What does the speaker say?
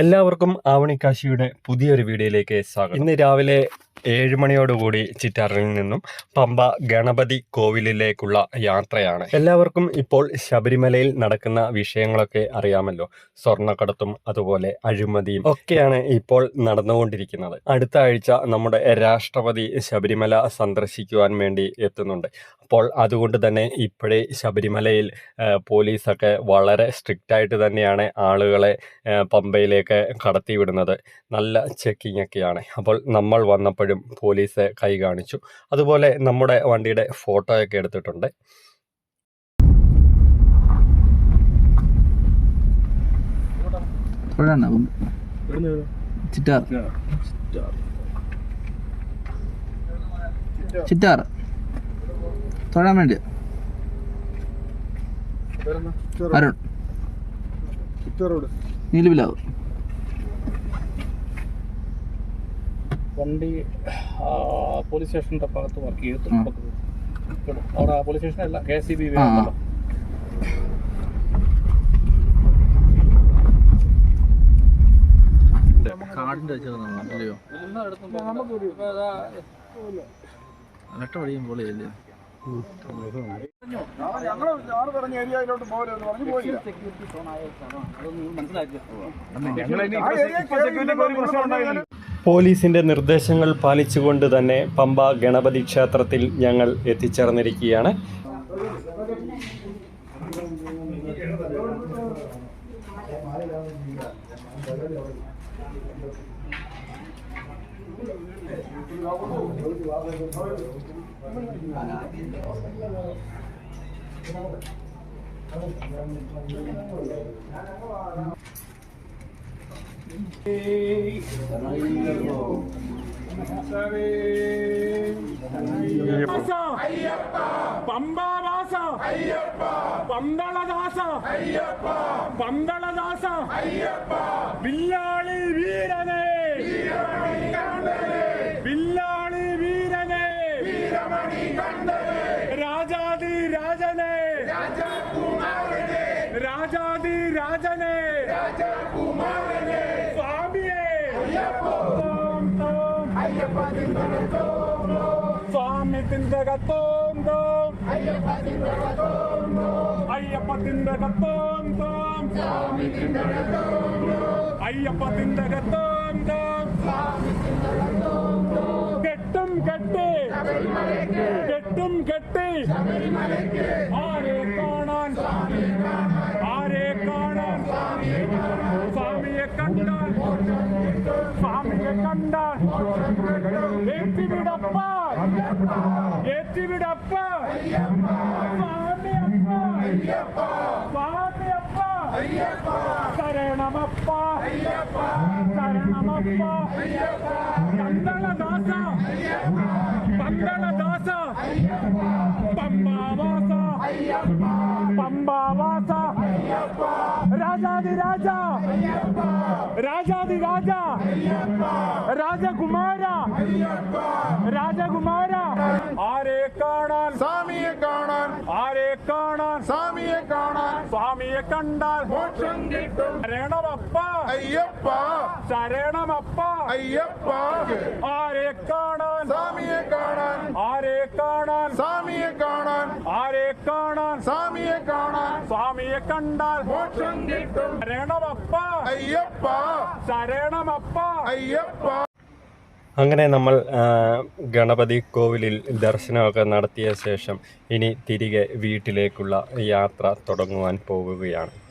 എല്ലാവർക്കും ആവണിക്കാശിയുടെ പുതിയൊരു വീഡിയോയിലേക്ക് സ്വാഗതം. ഇന്ന് രാവിലെ ഏഴ് മണിയോടുകൂടി ചിറ്റാറിൽ നിന്നും പമ്പ ഗണപതി കോവിലിലേക്കുള്ള യാത്രയാണ്. എല്ലാവർക്കും ഇപ്പോൾ ശബരിമലയിൽ നടക്കുന്ന വിഷയങ്ങളൊക്കെ അറിയാമല്ലോ. സ്വർണക്കടത്തും അതുപോലെ അഴിമതിയും ഒക്കെയാണ് ഇപ്പോൾ നടന്നുകൊണ്ടിരിക്കുന്നത്. അടുത്ത ആഴ്ച നമ്മുടെ രാഷ്ട്രപതി ശബരിമല സന്ദർശിക്കുവാൻ വേണ്ടി എത്തുന്നുണ്ട്. അപ്പോൾ അതുകൊണ്ട് തന്നെ ഇപ്പോഴേ ശബരിമലയിൽ പോലീസൊക്കെ വളരെ സ്ട്രിക്റ്റ് ആയിട്ട് തന്നെയാണ് ആളുകളെ പമ്പയിലേക്ക് കടത്തിവിടുന്നത്. നല്ല ചെക്കിംഗ് ഒക്കെയാണ് അപ്പോൾ നമ്മൾ വന്നപ്പോഴും പോലീസ് കൈ കാണിച്ചു. അതുപോലെ നമ്മുടെ വണ്ടിയുടെ ഫോട്ടോയൊക്കെ എടുത്തിട്ടുണ്ട്. ചിറ്റാറ് ചിറ്റാർ ചിറ്റാർ. തൊഴാൻ വേണ്ടി. അരുൺ. നീലുവിലാവ്. വണ്ടി ആ, പോലീസ് സ്റ്റേഷന്റെ ഭാഗത്ത് വർക്ക് ചെയ്തു അവിടെ പോലീസ് സ്റ്റേഷനല്ല കെ സി ബി ആ, ആ. കാടിന്റെ അല്ലയോ? അലട്ട വഴിയും പോലെ അല്ലേ പോലീസിന്റെ നിർദ്ദേശങ്ങൾ പാലിച്ചുകൊണ്ട് തന്നെ പമ്പ ഗണപതി ക്ഷേത്രത്തിൽ ഞങ്ങൾ എത്തിച്ചേർന്നിരിക്കുകയാണ്. പമ്പാദാസ பம்பாவாச பந்தளதாச. பந்தளதாச. வில்லாளி வீரனே. வில்லாளி வீரனே. ராஜாதி ராஜனே. ராஜாதி ராஜனே. சுவாமி திண்டகத்தோந்தோம் ஐயப்ப திண்டகத்தோந்தோம் ஐயப்ப திண்டகத்தோந்தோம் கெட்டும் கெட்டு கெட்டும் கெட்டு ஆரே காணான் ஆரே காணான் சாமியை கண்டான் சாமியை கண்டான் அப்பா ஏற்றி விடு அப்பா. சுவாமி அப்பா சுவாமி அப்பா பம்பாவாசா. ராஜாதி ராஜா ராஜாதி ராஜா ராஜகுமாரா ராஜகுமாரா ஆரே காணான் சாமியை காணான் ஆரே காணான் சாமியை காணான் சாமியை கண்டால் மோட்சம் கிட்டும் சரணமப்பா ஐயப்பா சரணமப்பா ஐயப்பா ஆரே காணான் சாமியை காணான் ஆரே காணான் சாமியை காணான் ஆரே காணான் சாமி സ്വാമിയെ കണ്ടാൽ മോക്ഷം കിട്ടും. ശരണമപ്പ. അയ്യപ്പ. ശരണമപ്പ. അയ്യപ്പ. അങ്ങനെ നമ്മൾ ഗണപതി കോവിലിൽ ദർശനമൊക്കെ നടത്തിയ ശേഷം ഇനി തിരികെ വീട്ടിലേക്കുള്ള യാത്ര തുടങ്ങുവാൻ പോകുകയാണ്